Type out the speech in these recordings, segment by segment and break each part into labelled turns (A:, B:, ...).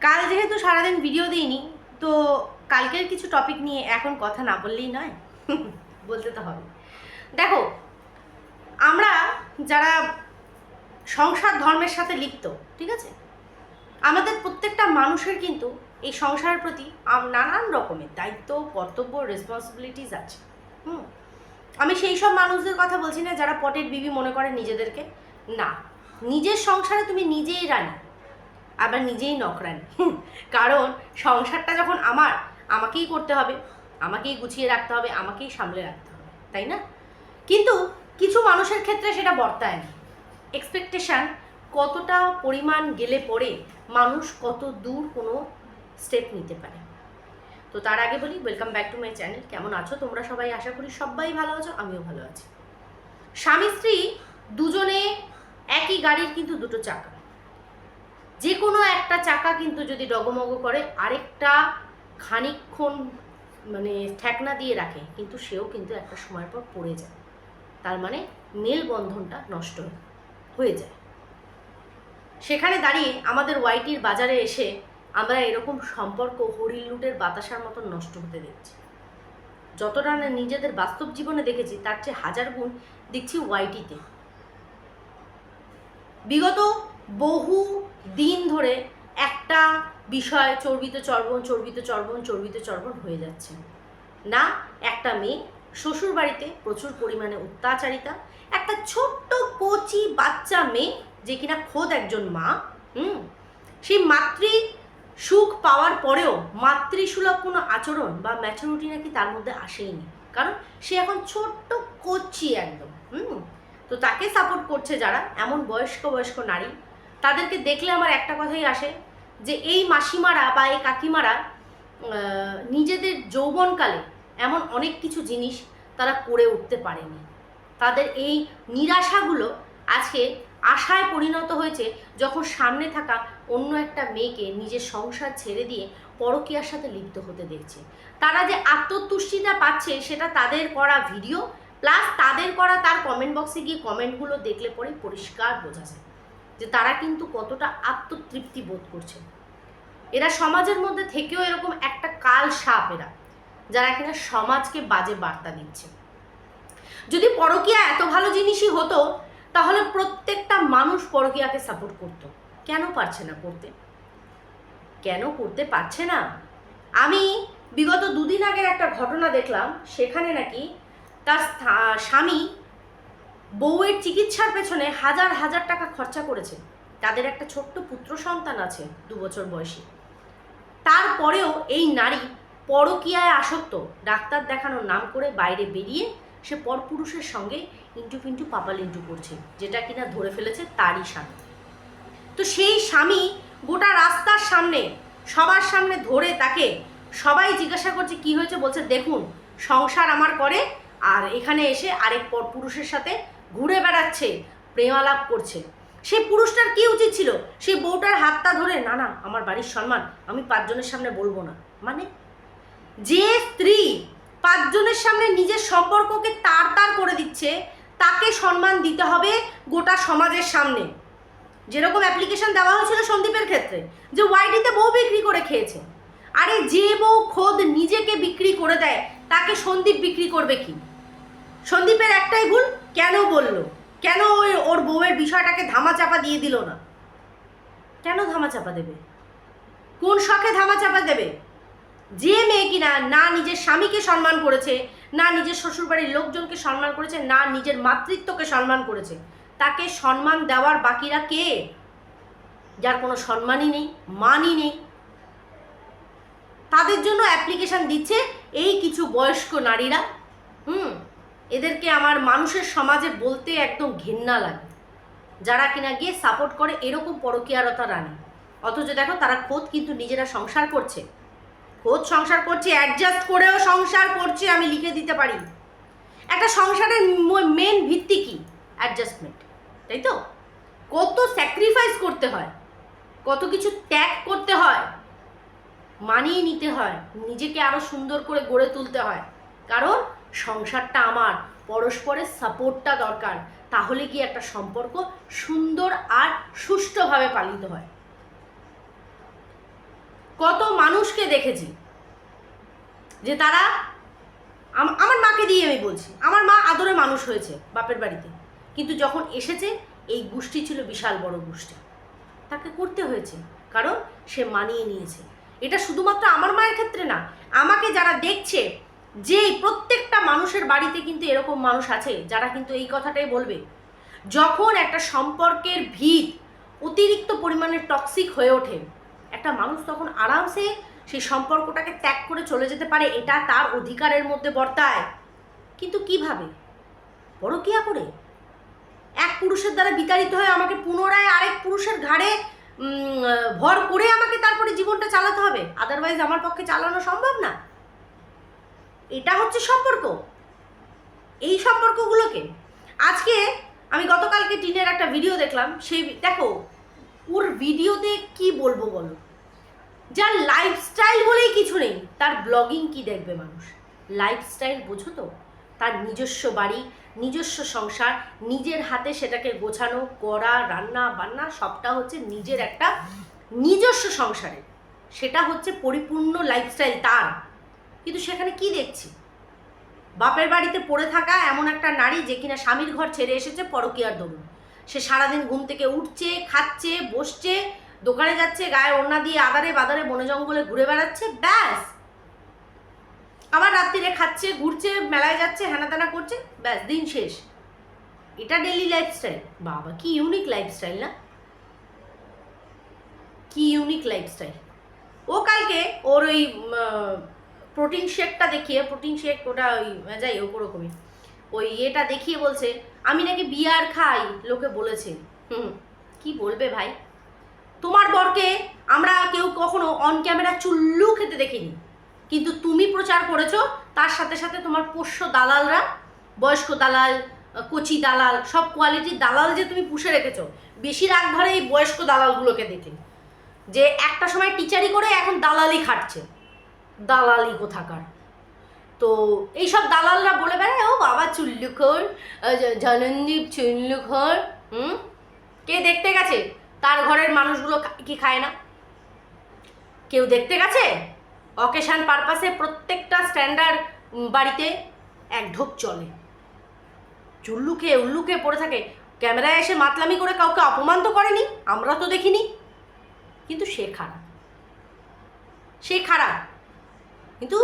A: কাল যেহেতু সারাদিন ভিডিও দিইনি, তো কালকের কিছু টপিক নিয়ে এখন কথা না বললেই নয়। বলতে তো হবে। দেখো, আমরা যারা সংসার ধর্মের সাথে লিপ্ত, ঠিক আছে? আমাদের প্রত্যেকটা মানুষের কিন্তু এই সংসারের প্রতি নানান রকমের দায়িত্ব, কর্তব্য রেসপন্সিবিলিটিস আছে। হুম? আমি সেই সব মানুষদের কথা বলছি না যারা পটের বিবি মনে করে নিজেদেরকে। না। নিজের সংসারে তুমি নিজেই রানী। আবার নিজেই নকরানি কারণ সংসারটা যখন আমার, আমাকেই করতে হবে, আমাকেই গুছিয়ে রাখতে হবে, আমাকেই সামলে রাখতে হবে, তাই না? কিন্তু কিছু মানুষের ক্ষেত্রে সেটা বর্তায় না। এক্সপেকটেশান কতটা পরিমাণ গেলে পরে মানুষ কত দূর কোনো স্টেপ নিতে পারে। তো তার আগে বলি welcome back to my channel কেমন আছো তোমরা সবাই? আশা করি সবাই ভালো আছো, আমিও ভালো আছি। স্বামী স্ত্রী দুজনে একই গাড়ির কিন্তু দুটো চাকা। যে কোনো একটা চাকা কিন্তু যদি ডগমগ করে, আরেকটা খানিকক্ষণ মানে ঠেকনা দিয়ে রাখে, কিন্তু সেও কিন্তু একটা সময়ের পর পড়ে যায়। তার মানে মেলবন্ধনটা নষ্ট হয়ে যায়। সেখানে দাঁড়িয়ে আমাদের ওয়াইটির বাজারে এসে আমরা এরকম সম্পর্ক হরিল লুটের বাতাসার মতন নষ্ট হতে দেখছি। যতটা না নিজেদের বাস্তব জীবনে দেখেছি, তার চেয়ে হাজার গুণ দেখছি ওয়াইটিতে। বিগত বহু দিন ধরে একটা বিষয় চর্বিত চর্বণ চর্বিত চর্বণ চর্বিত চর্বণ হয়ে যাচ্ছে। না, একটা মেয়ে শ্বশুর বাড়িতে প্রচুর পরিমাণে অত্যাচারিতা, একটা ছোট্ট কচি বাচ্চা মেয়ে যে কিনা খোদ একজন মা, হুম? সেই মাতৃ সুখ পাওয়ার পরেও মাতৃসুলভ কোনো আচরণ বা ম্যাচুরিটি নাকি তার মধ্যে আসেইনি। কারণ সে এখন ছোট্ট কচি একদম, হুম? তো তাকে সাপোর্ট করছে যারা, এমন বয়স্ক বয়স্ক নারী তাদেরকে দেখলে আমার একটা কথাই আসে যে এই মাসিমারা বা এই কাকিমারা নিজেদের যৌবনকালে এমন অনেক কিছু জিনিস তারা করে উঠতে পারেনি। তাদের এই নিরাশাগুলো আজকে আশায় পরিণত হয়েছে যখন সামনে থাকা অন্য একটা মেয়েকে নিজের সংসার ছেড়ে দিয়ে পরকীয়ার সাথে লিপ্ত হতে দেখছে। তারা যে আত্মতুষ্টিটা পাচ্ছে সেটা তাদের করা ভিডিও প্লাস তাদের করা তার কমেন্ট বক্সে গিয়ে কমেন্টগুলো দেখলে পরে পরিষ্কার বোঝা যায়। যে তারা কিন্তু কতটা আত্মতৃপ্তি বোধ করছে। এরা সমাজের মধ্যে থেকেও এরকম একটা কাল সাপ এরা, যারা কিনা সমাজকে বাজে বার্তা দিচ্ছে। যদি পরকীয়া এত ভালো জিনিসই হতো, তাহলে প্রত্যেকটা মানুষ পরকীয়াকে সাপোর্ট করতো। কেন পারছে না করতে? কেন করতে পারছে না? আমি বিগত দুদিন আগের একটা ঘটনা দেখলাম, সেখানে নাকি তার স্বামী বউয়ের চিকিৎসার পেছনে হাজার হাজার টাকা খরচা করেছে। তাদের একটা ছোট্ট পুত্র সন্তান আছে, দু বছর বয়সী। তারপরেও এই নারী পরকীয়ায় আসক্ত, ডাক্তার দেখানোর নাম করে বাইরে বেরিয়ে সে পরপুরুষের সঙ্গে ইন্টু পিন্টু পাপাল ইন্টু করছে, যেটা কিনা ধরে ফেলেছে তারই স্বামী। তো সেই স্বামী গোটা রাস্তার সামনে, সবার সামনে ধরে তাকে সবাই জিজ্ঞাসা করছে, কি হয়েছে? বলছে, দেখুন, সংসার আমার করে, আর এখানে এসে আরেক পর পুরুষের সাথে ঘুরে বেড়াচ্ছে, প্রেমালাপ করছে। সেই পুরুষটার কি উচিত ছিল? সেই বউটার হাতটা ধরে, না না, আমার বাড়ির সম্মান, আমি পাঁচজনের সামনে বলব না। মানে যে স্ত্রী পাঁচজনের সামনে নিজের সম্পর্ককে তার তার করে দিচ্ছে, তাকে সম্মান দিতে হবে গোটা সমাজের সামনে। যেরকম অ্যাপ্লিকেশন দেওয়া হয়েছিল সন্দীপের ক্ষেত্রে, যে ওয়াইডিতে বউ বিক্রি করে খেয়েছে। আরে যে বউ খোদ নিজেকে বিক্রি করে দেয়, তাকে সন্দীপ বিক্রি করবে কি? সন্দীপের একটাই ভুল কেন বলল? কেন ওই ওর বউয়ের বিষয়টাকে ধামাচাপা দিয়ে দিল না? কেন ধামাচাপা দেবে? কোন শখে ধামাচাপা দেবে? যে মেয়ে কিনা না নিজের স্বামীকে সম্মান করেছে, না নিজের শ্বশুরবাড়ির লোকজনকে সম্মান করেছে, না নিজের মাতৃত্বকে সম্মান করেছে, তাকে সম্মান দেওয়ার বাকিরা কে? যার কোনো সম্মানই নেই, মানই নেই। তাদের জন্য অ্যাপ্লিকেশন দিচ্ছে এই কিছু বয়স্ক নারীরা, হুম? এদেরকে আমার মানুষের সমাজে বলতে একদম ঘেন্না লাগে। যারা কিনা গিয়ে সাপোর্ট করে এরকম পরকীয়ারতা রানী। অথচ দেখো তারা খোদ কিন্তু নিজেরা সংসার করছে। খোদ সংসার করছে অ্যাডজাস্ট করেও সংসার করছে, আমি লিখে দিতে পারি। একটা সংসারের মেন ভিত্তি কি? অ্যাডজাস্টমেন্ট তাই তো? কত স্যাক্রিফাইস করতে হয়, কত কিছু ত্যাগ করতে হয়, মানিয়ে নিতে হয়, নিজেকে আরও সুন্দর করে গড়ে তুলতে হয়। কারণ সংসারটা আমার, পরস্পরের সাপোর্টটা দরকার। তাহলে কি একটা সম্পর্ক সুন্দর আর সুষ্ঠুভাবে পালিত হয়? কত মানুষকে দেখেছি যে তারা আমার মাকে দিয়ে আমি বলছি, আমার মা আদরে মানুষ হয়েছে বাপের বাড়িতে। কিন্তু যখন এসেছে, এই গোষ্ঠী ছিল বিশাল বড় গোষ্ঠী। তাকে করতে হয়েছে, কারণ সে মানিয়ে নিয়েছে। এটা শুধুমাত্র আমার মায়ের ক্ষেত্রে না, আমাকে যারা দেখছে যে প্রত্যেকটা মানুষের বাড়িতে কিন্তু এরকম মানুষ আছে, যারা কিন্তু এই কথাটাই বলবে। যখন একটা সম্পর্কের ভিত অতিরিক্ত পরিমাণে টক্সিক হয়ে ওঠে, একটা মানুষ তখন আরামসে সেই সম্পর্কটাকে ত্যাগ করে চলে যেতে পারে, এটা তার অধিকারের মধ্যে বর্তায়। কিন্তু কীভাবে? পরকিয়া করে? এক পুরুষের দ্বারা বিতাড়িত হয়ে আমাকে পুনরায় আরেক পুরুষের ঘাড়ে ভর করে আমাকে তারপরে জীবনটা চালাতে হবে। আদারওয়াইজ আমার পক্ষে চালানো সম্ভব না। এটা হচ্ছে সম্পর্ক। এই সম্পর্কগুলোকে। আজকে আমি গতকালকে টিনের একটা ভিডিও দেখলাম। সেই দেখো, ওর ভিডিওতে কি বলব বলো? যার লাইফস্টাইল বলেই কিছু নেই, তার ব্লগিং কি দেখবে মানুষ? লাইফস্টাইল বোঝো তো? তার নিজস্ব বাড়ি, নিজস্ব সংসার, নিজের হাতে সেটাকে গোছানো, করা, রান্না, বান্না, সবটা হচ্ছে নিজের একটা নিজস্ব সংসারে। সেটা হচ্ছে পরিপূর্ণ লাইফস্টাইল তার। কিন্তু সেখানে কি দেখছি? বাপের বাড়িতে পড়ে থাকা এমন একটা নারী যে কিনা স্বামীর ঘর ছেড়ে এসেছে পরকীয়ার দরুন সে সারাদিন ঘুম থেকে উঠছে, খাচ্ছে, বসছে, দোকানে যাচ্ছে, গায়ে ওড়না দিয়ে আদারে বাদারে বনে জঙ্গলে ঘুরে বেড়াচ্ছে, ব্যাস। আবার রাত্রিরে খাচ্ছে, ঘুরছে, মেলায় যাচ্ছে হেনা তেনা করছে, ব্যাস, দিন শেষ। এটা ডেলি লাইফস্টাইল বাবা, কি ইউনিক লাইফস্টাইল না? কি ইউনিক লাইফস্টাইল ও কালকে ওর ওই প্রোটিন শেকটা দেখিয়ে প্রোটিন শেক ওটা ওই, যাই হোক, ওরকমই। ওই এটা দেখিয়ে বলছে, আমি নাকি বিয়ার খাই, লোকে বলেছে। হুম, কি বলবে ভাই? তোমার বরকে আমরা কেউ কখনো অন ক্যামেরা চুল্লু খেতে দেখিনি। কিন্তু তুমি প্রচার করেছ, তার সাথে সাথে তোমার পোষ্য দালালরা, বয়স্ক দালাল, কচি দালাল, সব কোয়ালিটির দালাল যে তুমি পুষে রেখেছো, বেশি রাগ ধরে এই বয়স্ক দালালগুলোকে দেখে। যে একটা সময় টিচারি করে এখন দালালি খাটছে। দালালি কোথাকার তো এইসব দালালরা বলে বেড়ায়, ও বাবা, চুল্লুখোর জনন্দীপ চুল্লুখোর, হুম? কে দেখতে গেছে? তার ঘরের মানুষগুলো কি খায় না? কেউ দেখতে গেছে? অকেশান পারপাসে প্রত্যেকটা স্ট্যান্ডার্ড বাড়িতে এক ঢোক চলে। চুল্লুকে, উল্লুকে পড়ে থাকে। ক্যামেরায় এসে মাতলামি করে কাউকে অপমান তো করেনি, আমরা তো দেখিনি। কিন্তু সে খারাপ। সে খারাপ। কিন্তু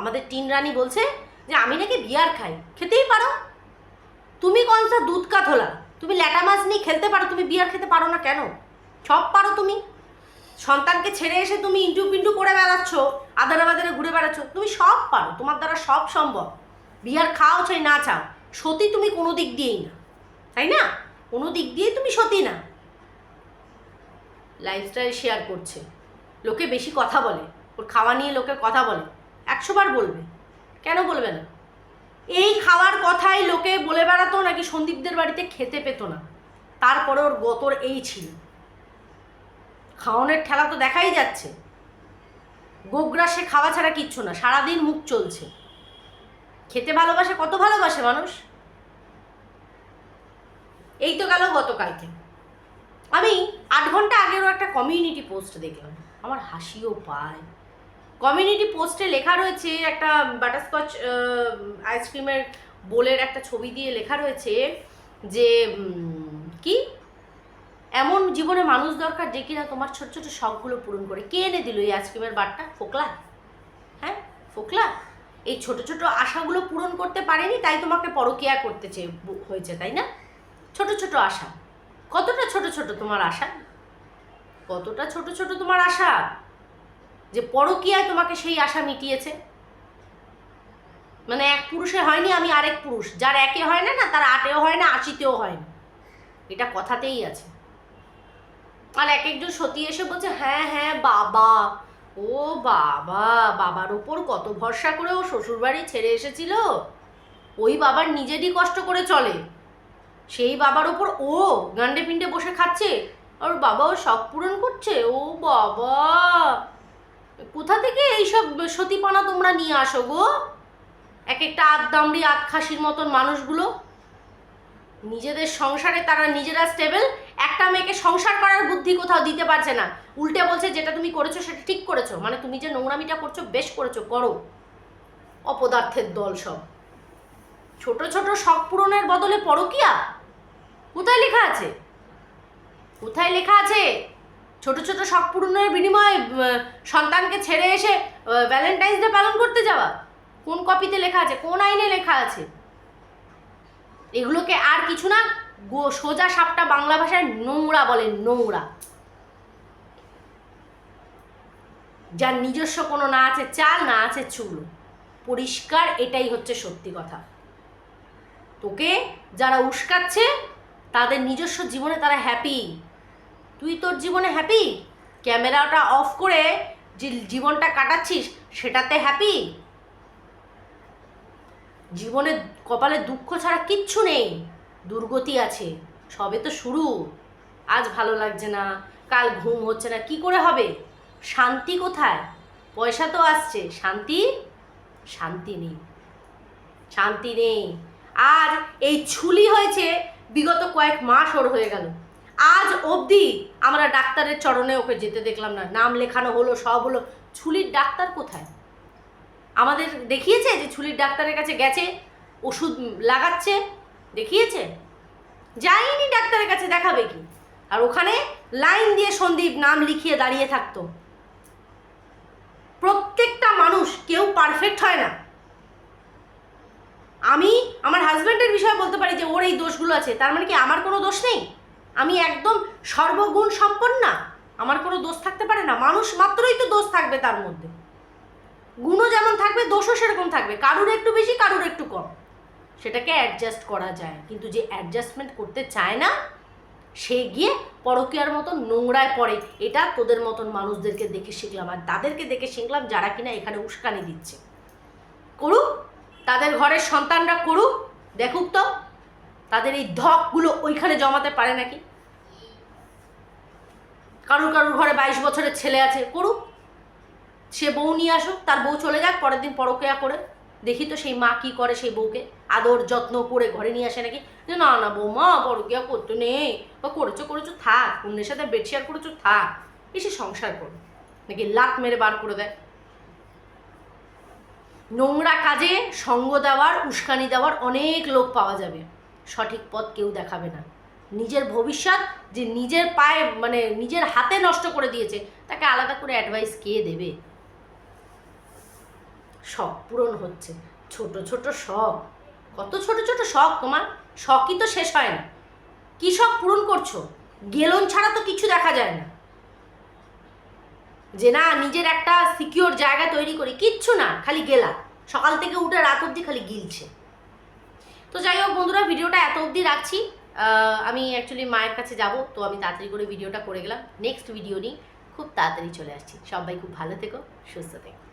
A: আমাদের টিন রানী বলছে যে আমি নাকি বিয়ার খাই, খেতেই পারো। তুমি কনসা দুধ কাতলা তুমি ল্যাটা মাছ নিয়ে খেলতে পারো, তুমি বিয়ার খেতে পারো না কেন? সব পারো তুমি। সন্তানকে ছেড়ে এসে তুমি ইন্টু পিন্টু করে বেড়াচ্ছ আদারে বাদারে ঘুরে বেড়াচ্ছ, তুমি সব পারো, তোমার দ্বারা সব সম্ভব। বিয়ার খাও চাই, না চাও, সতী তুমি কোনো দিক দিয়েই না, তাই না? কোনো দিক দিয়ে তুমি সতী না। লাইফস্টাইল শেয়ার করছে, লোকে বেশি কথা বলে। ওর খাওয়া নিয়ে লোকে কথা বলে। একশো বার বলবে। কেন বলবে না? এই খাওয়ার কথাই লোকে বলে বেড়াতো নাকি সন্দীপদের বাড়িতে খেতে পেত না। তারপরে ওর গতর এই ছিল। খাওয়ানোর ঠেলা তো দেখাই যাচ্ছে। গোগ্রাসে খাওয়া ছাড়া কিচ্ছু না, সারাদিন মুখ চলছে। খেতে ভালোবাসে, কত ভালোবাসে মানুষ? এই তো গেল গতকালকে। আমি আট ঘণ্টা আগেরও একটা কমিউনিটি পোস্ট দেখলাম। আমার হাসিও পায়। কমিউনিটি পোস্টে লেখা রয়েছে, একটা বাটারস্কচ আইসক্রিমের বোলের একটা ছবি দিয়ে লেখা রয়েছে যে কি? এমন জীবনে মানুষ দরকার যে কিনা তোমার ছোট ছোট শখগুলো পূরণ করে। কে এনে দিল এই আইসক্রিমের বারটা? ফোকলা। হ্যাঁ ফোকলা। এই ছোট ছোট আশাগুলো পূরণ করতে পারেনি, তাই তোমাকে পরকিয়া করতে চেয়ে হয়েছে, তাই না? ছোট ছোট আশা। কতটা ছোট ছোট তোমার আশা? কতটা ছোট ছোট তোমার আশা? যে পরকীয়ায় তোমাকে সেই আশা মিটিয়েছে। মানে এক পুরুষে হয়নি, আমি আরেক পুরুষ। যার একে হয় না না, তার আটেও হয় না, আশিতেও হয় না। এটা কথাতেই আছে। আর এক একজন সতী এসে বলছে হ্যাঁ হ্যাঁ বাবা। ও বাবা, বাবার ওপর কত ভরসা করে ও শ্বশুরবাড়ি ছেড়ে এসেছিল। ওই বাবার নিজেরই কষ্ট করে চলে। সেই বাবার ওপর ও গান্ডে পিণ্ডে বসে খাচ্ছে। আর বাবা ও শখ পূরণ করছে। ও বাবা কোথা থেকে এইসব সতীপনা তোমরা নিয়ে আসো গো? এক একটা আধ দামড়ি আধ খাসির মতন মানুষগুলো। নিজেদের সংসারে তারা নিজেরা স্টেবল একটা মেয়েকে সংসার করার বুদ্ধি কোথাও দিতে পারছে না। উল্টে বলছে, যেটা তুমি করেছ, সেটা ঠিক করেছ। মানে তুমি যে নোংরামিটা করছ, বেশ করেছ, করো। অপদার্থের দল সব। ছোট ছোট শখ পূরণের বদলে পরকিয়া? কোথায় লেখা আছে? কোথায় লেখা আছে? ছোট ছোট শখ পূরণের বিনিময়ে সন্তানকে ছেড়ে এসে ভ্যালেন্টাইন্স ডে পালন করতে যাওয়া। কোন কপিতে লেখা আছে? কোন আইনে লেখা আছে? এগুলোকে আর কিছু না সোজা সাপটা বাংলা ভাষায় নোংরা বলে, নোংরা। যার নিজস্ব কোনো না আছে চাল, না আছে চুল। পরিষ্কার, এটাই হচ্ছে সত্যি কথা। তোকে যারা উস্কাচ্ছে, তাদের নিজস্ব জীবনে তারা হ্যাপি তুই তোর জীবনে হ্যাপি ক্যামেরাটা অফ করে যে জীবনটা কাটাচ্ছিস, সেটাতে হ্যাপি জীবনে কপালে দুঃখ ছাড়া কিচ্ছু নেই, দুর্গতি আছে, সবে তো শুরু। আজ ভালো লাগছে না, কাল ঘুম হচ্ছে না, কি করে হবে? শান্তি কোথায়? পয়সা তো আসছে, শান্তি? শান্তি নেই শান্তি নেই। আর এই ছুলি হয়েছে, বিগত কয়েক মাস ওর হয়ে গেল। আজ অবধি আমরা ডাক্তারের চরণে ওকে যেতে দেখলাম না। নাম লেখানো হলো, সব হলো। ছুলির ডাক্তার কোথায়? আমাদের দেখিয়েছে যে ছুলির ডাক্তারের কাছে গেছে, ওষুধ লাগাচ্ছে, দেখিয়েছে? যাইনি ডাক্তারের কাছে, দেখাবে কি? আর ওখানে লাইন দিয়ে সন্দীপ নাম লিখিয়ে দাঁড়িয়ে থাকতো। প্রত্যেকটা মানুষ কেউ পারফেক্ট হয় না। আমি আমার হাজব্যান্ডের বিষয়ে বলতে পারি যে ওর এই দোষগুলো আছে। তার মানে কি আমার কোনো দোষ নেই? আমি একদম সর্বগুণ সম্পন্না আমার কোনো দোষ থাকতে পারে না। মানুষ মাত্রই তো দোষ থাকবে তার মধ্যে। গুণও যেমন থাকবে, দোষও সেরকম থাকবে। কারুর একটু বেশি, কারুর একটু কম। সেটাকে অ্যাডজাস্ট করা যায়। কিন্তু যে অ্যাডজাস্টমেন্ট করতে চায় না, সে গিয়ে পরকীয়ার মতন নোংরায় পড়ে। এটা তোদের মতন মানুষদেরকে দেখে শিখলাম। আর তাদেরকে দেখে শিখলাম যারা কিনা এখানে উস্কানি দিচ্ছে। করুক, তাদের ঘরের সন্তানরা করুক, দেখুক তো। তাদের এই ধকগুলো ওইখানে জমাতে পারে নাকি? কারুর কারুর ঘরে বাইশ বছরের ছেলে আছে, করুক। সে বউ নিয়ে আসুক, তার বউ চলে যাক, পরের দিন পরকেয়া করে দেখি তো সেই মা কি করে সেই বউকে। আদর যত্ন করে ঘরে নিয়ে আসে নাকি? যে না না বৌমা, পরকিয়া করতে নেই। বা করেছ করেছ, থাক। অন্যের সাথে বেড শেয়ার করেছ, থাক। এসে সংসার করো। নাকি লাত মেরে বার করে দেয়। নোংরা কাজে সঙ্গ দেওয়ার, উস্কানি দেওয়ার অনেক লোক পাওয়া যাবে। সঠিক পথ কেউ দেখাবে না। নিজের ভবিষ্যৎ যে নিজের পায়ে মানে নিজের হাতে নষ্ট করে দিয়েছে, তাকে আলাদা করে অ্যাডভাইস কে দেবে? শখ পূরণ হচ্ছে। ছোট ছোট শখ। কত ছোট ছোট শখ তোমার শখই তো শেষ হয় না। কী শখ পূরণ করছ? গেলন ছাড়া তো কিছু দেখা যায় না। যে না, নিজের একটা সিকিওর জায়গা তৈরি করি। কিচ্ছু না, খালি গেলা সকাল থেকে উঠে রাত অবধি খালি গিলছে। তো যাই হোক বন্ধুরা, ভিডিওটা এত অবধি রাখছি। আমি অ্যাকচুয়ালি মায়ের কাছে যাব, তো আমি তাড়াতাড়ি করে ভিডিওটা করে গেলাম। নেক্সট ভিডিও নিয়ে খুব তাড়াতাড়ি চলে আসছি। সবাই খুব ভালো থেকো, সুস্থ থেকো।